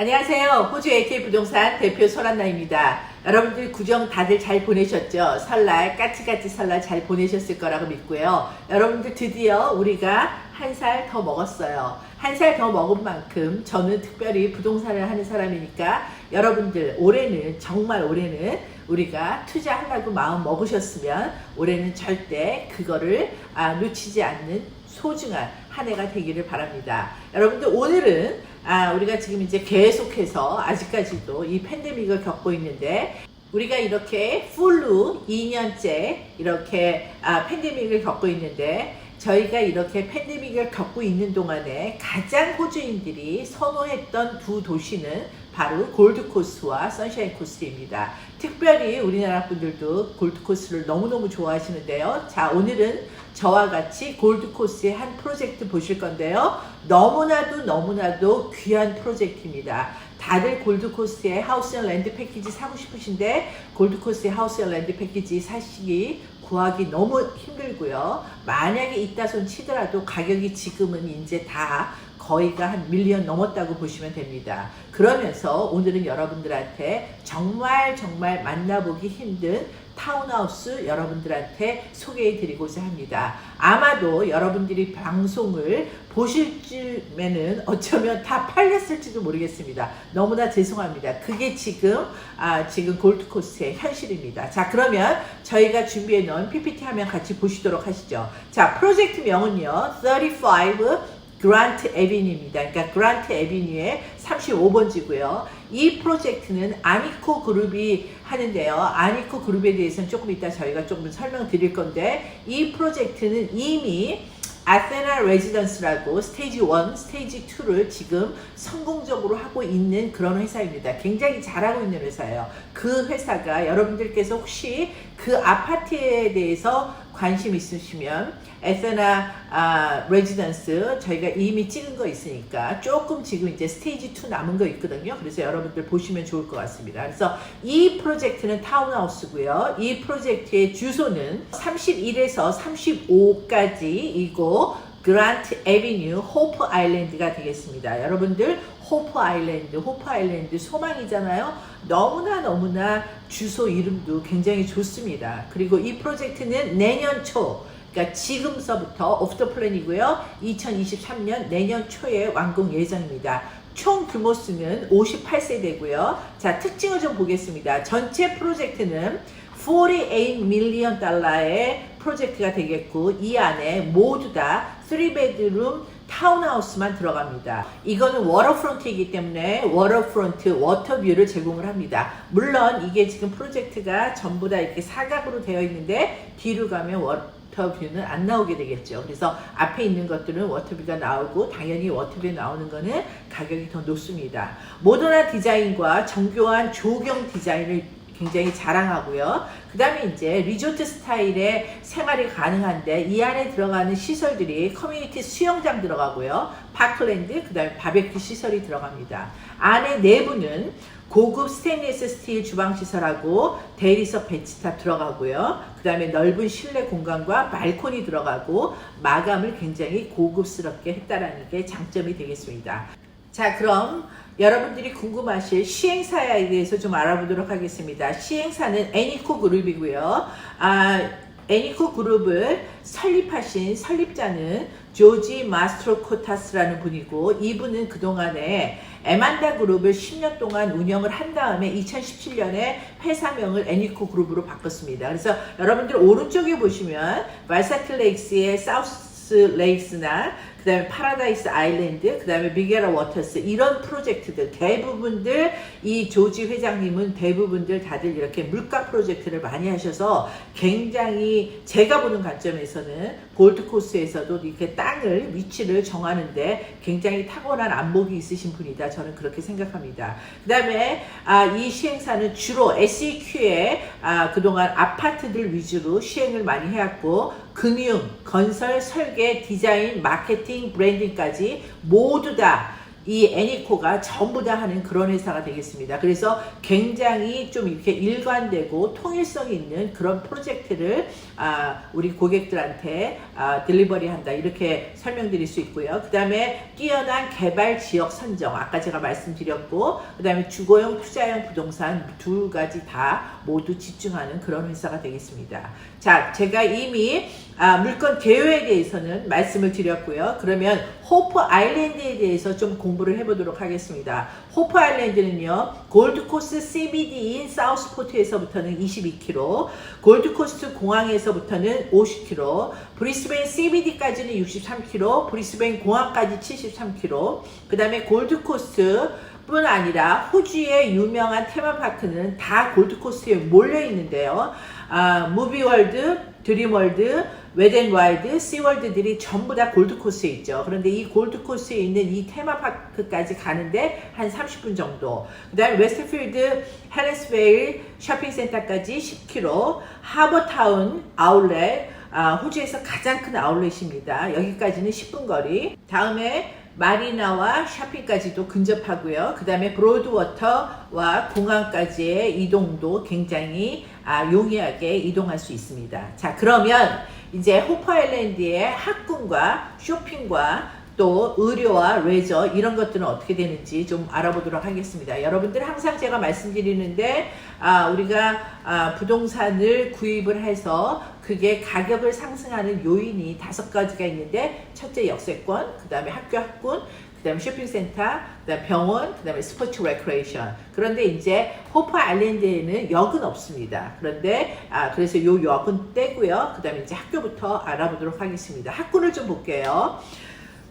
안녕하세요. 호주 AK 부동산 대표 소란나입니다. 여러분들 구정 다들 잘 보내셨죠? 설날, 까치까치 설날 잘 보내셨을 거라고 믿고요. 여러분들 드디어 우리가 한 살 더 먹었어요. 한 살 더 먹은 만큼 저는 특별히 부동산을 하는 사람이니까 여러분들 올해는 정말 올해는 우리가 투자하려고 마음 먹으셨으면 올해는 절대 그거를 아, 놓치지 않는 소중한 한 해가 되기를 바랍니다. 여러분들 오늘은 아, 우리가 지금 이제 계속해서 아직까지도 이 팬데믹을 겪고 있는데 우리가 이렇게 풀로 2년째 이렇게 아, 팬데믹을 겪고 있는데 저희가 이렇게 팬데믹을 겪고 있는 동안에 가장 호주인들이 선호했던 두 도시는 바로 골드코스트와 선샤인 코스트입니다. 특별히 우리나라 분들도 골드코스트를 너무너무 좋아하시는데요. 자, 오늘은 저와 같이 골드코스트의 한 프로젝트 보실 건데요. 너무나도 너무나도 귀한 프로젝트입니다. 다들 골드코스트의 하우스 앤 랜드 패키지 사고 싶으신데 골드코스트의 하우스 앤 랜드 패키지 사시기 구하기 너무 힘들고요. 만약에 있다 손 치더라도 가격이 지금은 이제 다 거의가 한 밀리언 넘었다고 보시면 됩니다. 그러면서 오늘은 여러분들한테 정말 정말 만나보기 힘든 타운하우스 여러분들한테 소개해 드리고자 합니다. 아마도 여러분들이 방송을 보실 쯤에는 어쩌면 다 팔렸을지도 모르겠습니다. 너무나 죄송합니다. 그게 지금, 아, 지금 골드코스트의 현실입니다. 자, 그러면 저희가 준비해 놓은 PPT 화면 같이 보시도록 하시죠. 자, 프로젝트 명은요, 35 그란트 에비뉴입니다. 그러니까 그란트 에비뉴의 35번지고요. 이 프로젝트는 아니코 그룹이 하는데요. 아니코 그룹에 대해서는 조금 이따 저희가 조금 설명드릴 건데 이 프로젝트는 이미 아테나 레지던스라고 스테이지 1, 스테이지 2를 지금 성공적으로 하고 있는 그런 회사입니다. 굉장히 잘하고 있는 회사예요. 그 회사가 여러분들께서 혹시 그 아파트에 대해서 관심 있으시면 에세나 아, 레지던스 저희가 이미 찍은 거 있으니까 조금 지금 이제 스테이지 2 남은 거 있거든요. 그래서 여러분들 보시면 좋을 것 같습니다. 그래서 이 프로젝트는 타운하우스고요. 이 프로젝트의 주소는 31에서 35까지이고 그란트 에비뉴 호프 아일랜드가 되겠습니다. 여러분들 호프 아일랜드, 호프 아일랜드 소망이잖아요. 너무나 너무나 주소 이름도 굉장히 좋습니다. 그리고 이 프로젝트는 내년 초 그러니까 지금서부터 오프터 플랜이고요. 2023년 내년 초에 완공 예정입니다. 총 규모 수는 58세대고요. 자, 특징을 좀 보겠습니다. 전체 프로젝트는 48 밀리언 달러의 프로젝트가 되겠고 이 안에 모두 다 3베드룸 타운하우스만 들어갑니다. 이거는 워터프론트이기 때문에 워터프론트 워터뷰를 제공을 합니다. 물론 이게 지금 프로젝트가 전부 다 이렇게 사각으로 되어 있는데 뒤로 가면 워터뷰는 안 나오게 되겠죠. 그래서 앞에 있는 것들은 워터뷰가 나오고 당연히 워터뷰 나오는 거는 가격이 더 높습니다. 모던한 디자인과 정교한 조경 디자인을 굉장히 자랑하고요. 그 다음에 이제 리조트 스타일의 생활이 가능한데 이 안에 들어가는 시설들이 커뮤니티 수영장 들어가고요. 파크랜드, 그 다음에 바베큐 시설이 들어갑니다. 안에 내부는 고급 스테인리스 스틸 주방 시설하고 대리석 벤치탑 들어가고요. 그 다음에 넓은 실내 공간과 발코니 들어가고 마감을 굉장히 고급스럽게 했다라는 게 장점이 되겠습니다. 자, 그럼 여러분들이 궁금하실 시행사에 대해서 좀 알아보도록 하겠습니다. 시행사는 애니코 그룹이고요. 아, 애니코 그룹을 설립하신 설립자는 조지 마스트로코타스라는 분이고 이분은 그동안에 에만다 그룹을 10년 동안 운영을 한 다음에 2017년에 회사명을 애니코 그룹으로 바꿨습니다. 그래서 여러분들 오른쪽에 보시면 발사트 레이크스의 사우스 레이크스나 그 다음에 파라다이스 아일랜드, 그 다음에 미게라 워터스 이런 프로젝트들 대부분들 이 조지 회장님은 대부분들 다들 이렇게 물가 프로젝트를 많이 하셔서 굉장히 제가 보는 관점에서는 골드코스에서도 이렇게 땅을 위치를 정하는데 굉장히 탁월한 안목이 있으신 분이다 저는 그렇게 생각합니다. 그 다음에 아, 이 시행사는 주로 SEQ에 아, 그동안 아파트들 위주로 시행을 많이 해왔고 금융, 건설, 설계, 디자인, 마케팅, 브랜딩까지 모두 다 이 애니코가 전부 다 하는 그런 회사가 되겠습니다. 그래서 굉장히 좀 이렇게 일관되고 통일성 있는 그런 프로젝트를 아, 우리 고객들한테 아, 딜리버리 한다 이렇게 설명드릴 수 있고요. 그 다음에 뛰어난 개발 지역 선정 아까 제가 말씀드렸고 그 다음에 주거용 투자용 부동산 두 가지 다 모두 집중하는 그런 회사가 되겠습니다. 자, 제가 이미 아, 물건 개요에 대해서는 말씀을 드렸고요. 그러면 호프 아일랜드에 대해서 좀 공부를 해보도록 하겠습니다. 호프 아일랜드는요, 골드코스트 CBD인 사우스포트에서부터는 22km, 골드코스트 공항에서 부터는 50km, 브리스벤 CBD까지는 63km, 브리스벤 공항까지 73km, 그 다음에 골드코스트 뿐 아니라 호주의 유명한 테마파크는 다 골드코스트에 몰려 있는데요. 아, 무비월드, 드림월드, 웨덴와일드, 시월드들이 전부 다 골드코스에 있죠. 그런데 이 골드코스에 있는 이 테마파크까지 가는데 한 30분 정도. 그 다음에 웨스트필드, 헬레스베일 쇼핑센터까지 10km, 하버타운 아울렛, 아, 호주에서 가장 큰 아울렛입니다. 여기까지는 10분 거리. 다음에 마리나와 쇼핑까지도 근접하고요. 그 다음에 브로드워터와 공항까지의 이동도 굉장히 아, 용이하게 이동할 수 있습니다. 자, 그러면 이제 호퍼 아일랜드의 학군과 쇼핑과 또 의료와 레저 이런 것들은 어떻게 되는지 좀 알아보도록 하겠습니다. 여러분들 항상 제가 말씀드리는데 아, 우리가 아, 부동산을 구입을 해서 그게 가격을 상승하는 요인이 다섯 가지가 있는데 첫째 역세권, 그 다음에 학교 학군, 그 다음에 쇼핑센터, 그 다음에 병원, 그 다음에 스포츠 레크레이션. 그런데 이제 호프 아일랜드에는 역은 없습니다. 그런데 아, 그래서 요 역은 떼고요. 그 다음에 이제 학교부터 알아보도록 하겠습니다. 학군을 좀 볼게요.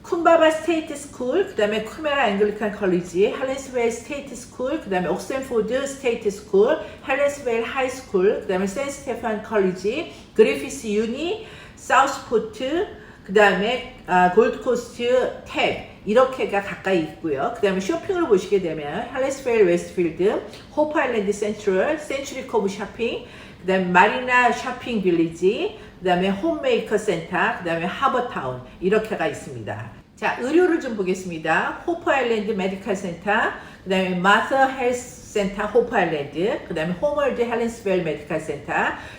쿤바바 스테이트 스쿨, 그 다음에 쿠메라 앵글리칸 컬리지, 헬렌스베일 스테이트 스쿨, 그 다음에 옥센포드 스테이트 스쿨, 헬렌스베일 하이 스쿨, 그 다음에 센 스테판 컬리지, 그리피스 유니, 사우스포트, 그 다음에 아, 골드코스트 탭 이렇게가 가까이 있고요. 그 다음에 쇼핑을 보시게 되면 헬렌스베일 웨스트필드, 호프 아일랜드 센트럴, 센츄리 코브 쇼핑, 그 다음에 마리나 쇼핑 빌리지, 그 다음에 홈메이커 센터, 그 다음에 하버타운 이렇게가 있습니다. 자, 의료를 좀 보겠습니다. 호프 아일랜드 메디컬 센터, 그 다음에 마서 헬스 센터 호프 아일랜드, 그 다음에 홈월드 헬렌스벨 메디컬 센터,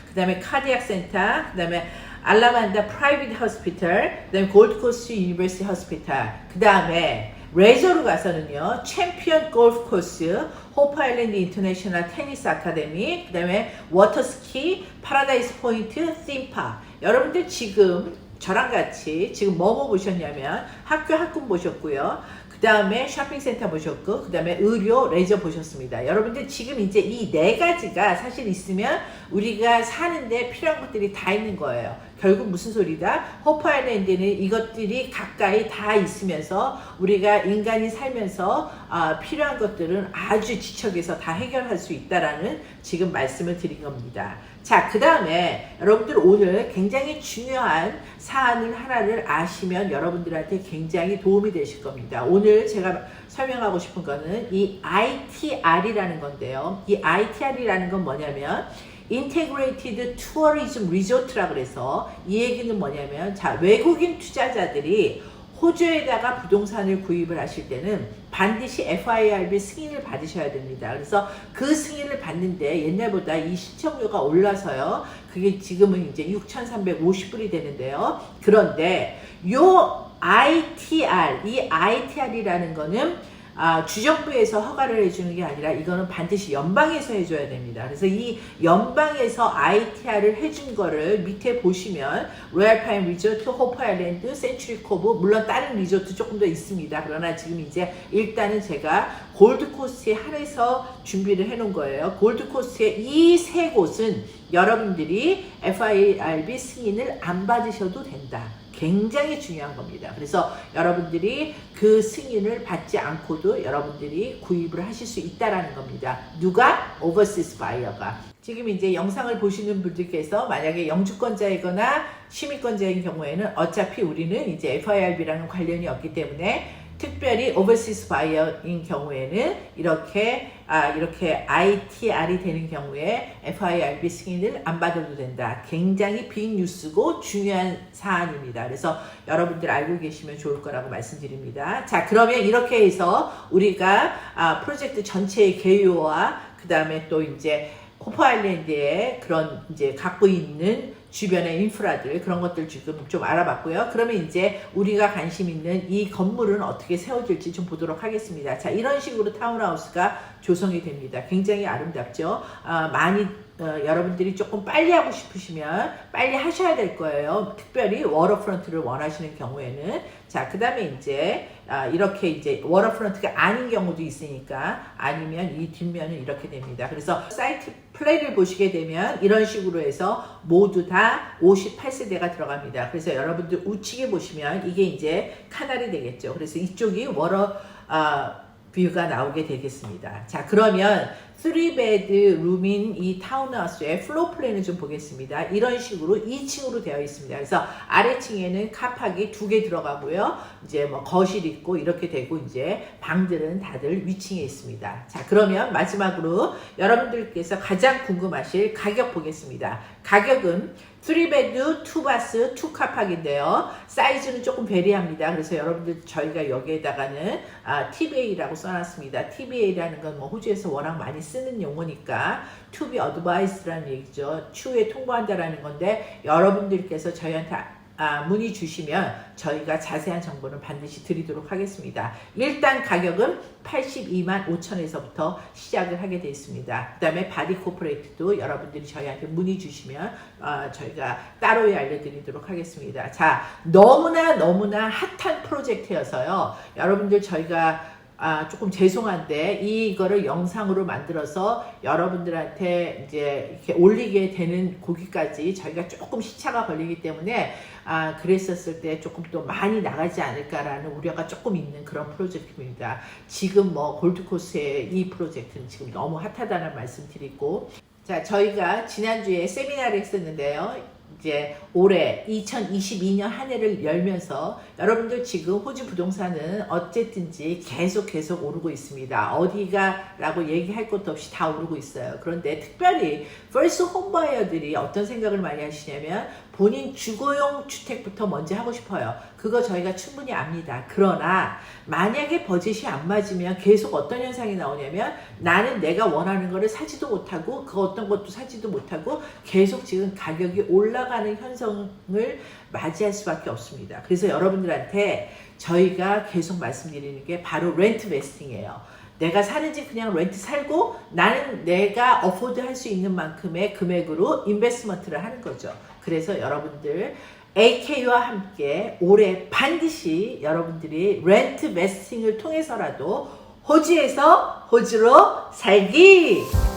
그 다음에 카디악 센터, 그 다음에 알라만다 프라이빗 호스피털, 그 다음에 골드코스트 유니버시티 호스피털, 그 다음에 레저로 가서는요, 챔피언 골프 코스, 호프 아일랜드 인터내셔널 테니스 아카데미, 그 다음에 워터스키, 파라다이스 포인트, 팀파. 여러분들 지금 저랑 같이 지금 뭐뭐 보셨냐면 학교 학군 보셨고요. 그 다음에 쇼핑센터 보셨고, 그 다음에 의료, 레저 보셨습니다. 여러분들 지금 이제 이 네 가지가 사실 있으면 우리가 사는데 필요한 것들이 다 있는 거예요. 결국 무슨 소리다? 호프 아일랜드는 이것들이 가까이 다 있으면서 우리가 인간이 살면서 아, 필요한 것들은 아주 지척에서 다 해결할 수 있다라는 지금 말씀을 드린 겁니다. 자, 그 다음에 여러분들 오늘 굉장히 중요한 사안을 하나를 아시면 여러분들한테 굉장히 도움이 되실 겁니다. 오늘 제가 설명하고 싶은 거는 이 ITR이라는 건데요. 이 ITR이라는 건 뭐냐면 Integrated Tourism Resort라 그래서 이 얘기는 뭐냐면 자 외국인 투자자들이 호주에다가 부동산을 구입을 하실 때는 반드시 FIRB 승인을 받으셔야 됩니다. 그래서 그 승인을 받는데 옛날보다 이 신청료가 올라서요. 그게 지금은 이제 6,350불이 되는데요. 그런데 요 ITR, 이 ITR이라는 거는 아, 주정부에서 허가를 해주는 게 아니라 이거는 반드시 연방에서 해줘야 됩니다. 그래서 이 연방에서 ITR을 해준 거를 밑에 보시면 로얄파인 리조트, 호프 아일랜드, 센츄리 코브 물론 다른 리조트 조금 더 있습니다. 그러나 지금 이제 일단은 제가 골드코스트에 한해서 준비를 해놓은 거예요. 골드코스트의 이 세 곳은 여러분들이 FIRB 승인을 안 받으셔도 된다. 굉장히 중요한 겁니다. 그래서 여러분들이 그 승인을 받지 않고도 여러분들이 구입을 하실 수 있다라는 겁니다. 누가? 오버시스 바이어가. 지금 이제 영상을 보시는 분들께서 만약에 영주권자이거나 시민권자인 경우에는 어차피 우리는 이제 FIRB랑은 관련이 없기 때문에 특별히 오버시스 바이어인 경우에는 이렇게 아 이렇게 ITR이 되는 경우에 FIRB 승인을 안 받아도 된다. 굉장히 빅 뉴스고 중요한 사안입니다. 그래서 여러분들 알고 계시면 좋을 거라고 말씀드립니다. 자 그러면 이렇게 해서 우리가 아, 프로젝트 전체의 개요와 그 다음에 또 이제 호프 아일랜드에 그런 이제 갖고 있는 주변의 인프라들 그런 것들 지금 좀 알아봤고요. 그러면 이제 우리가 관심 있는 이 건물은 어떻게 세워질지 좀 보도록 하겠습니다. 자 이런 식으로 타운하우스가 조성이 됩니다. 굉장히 아름답죠. 아, 많이 어, 여러분들이 조금 빨리 하고 싶으시면 빨리 하셔야 될 거예요. 특별히 워터프런트를 원하시는 경우에는 자 그 다음에 이제 아, 이렇게 이제 워터프런트가 아닌 경우도 있으니까 아니면 이 뒷면은 이렇게 됩니다. 그래서 사이트 플레이를 보시게 되면 이런 식으로 해서 모두 다 58세대가 들어갑니다. 그래서 여러분들 우측에 보시면 이게 이제 카날이 되겠죠. 그래서 이쪽이 워터 아, 뷰가 나오게 되겠습니다. 자, 그러면 3베드 룸인 이 타운하우스의 플로 플랜을 좀 보겠습니다. 이런 식으로 2층으로 되어 있습니다. 그래서 아래층에는 카팍이 두 개 들어가고요. 이제 뭐 거실 있고 이렇게 되고 이제 방들은 다들 위층에 있습니다. 자, 그러면 마지막으로 여러분들께서 가장 궁금하실 가격 보겠습니다. 가격은 3베드, 2바스, 2카팍인데요. 사이즈는 조금 베리합니다. 그래서 여러분들 저희가 여기에다가는 아, TBA라고 써놨습니다. TBA라는 건 뭐 호주에서 워낙 많이 쓰는 용어니까 To be advised라는 얘기죠. 추후에 통보한다라는 건데 여러분들께서 저희한테 아, 문의 주시면 저희가 자세한 정보는 반드시 드리도록 하겠습니다. 일단 가격은 82만 5천에서부터 시작을 하게 되어 있습니다. 그 다음에 바디 코퍼레이트도 여러분들이 저희한테 문의 주시면 어, 저희가 따로 알려드리도록 하겠습니다. 자, 너무나 너무나 핫한 프로젝트여서요. 여러분들 저희가 아, 조금 죄송한데 이거를 영상으로 만들어서 여러분들한테 이제 이렇게 올리게 되는 고기까지 저희가 조금 시차가 걸리기 때문에 아, 그랬었을 때 조금 또 많이 나가지 않을까라는 우려가 조금 있는 그런 프로젝트입니다. 지금 뭐 골드코스의 이 프로젝트는 지금 너무 핫하다는 말씀 드리고 자, 저희가 지난주에 세미나를 했었는데요. 이제 올해 2022년 한 해를 열면서 여러분들 지금 호주 부동산은 어쨌든지 계속 계속 오르고 있습니다. 어디가라고 얘기할 것도 없이 다 오르고 있어요. 그런데 특별히 first 홈바이어들이 어떤 생각을 많이 하시냐면 본인 주거용 주택부터 먼저 하고 싶어요. 그거 저희가 충분히 압니다. 그러나 만약에 버젯이 안 맞으면 계속 어떤 현상이 나오냐면 나는 내가 원하는 거를 사지도 못하고 그 어떤 것도 사지도 못하고 계속 지금 가격이 올라가는 현상을 맞이할 수밖에 없습니다. 그래서 여러분들한테 저희가 계속 말씀드리는 게 바로 렌트 베스팅이에요. 내가 사는지 그냥 렌트 살고 나는 내가 어포드 할 수 있는 만큼의 금액으로 인베스먼트를 하는 거죠. 그래서 여러분들 AK와 함께 올해 반드시 여러분들이 렌트 베스팅을 통해서라도 호주에서 호주로 살기!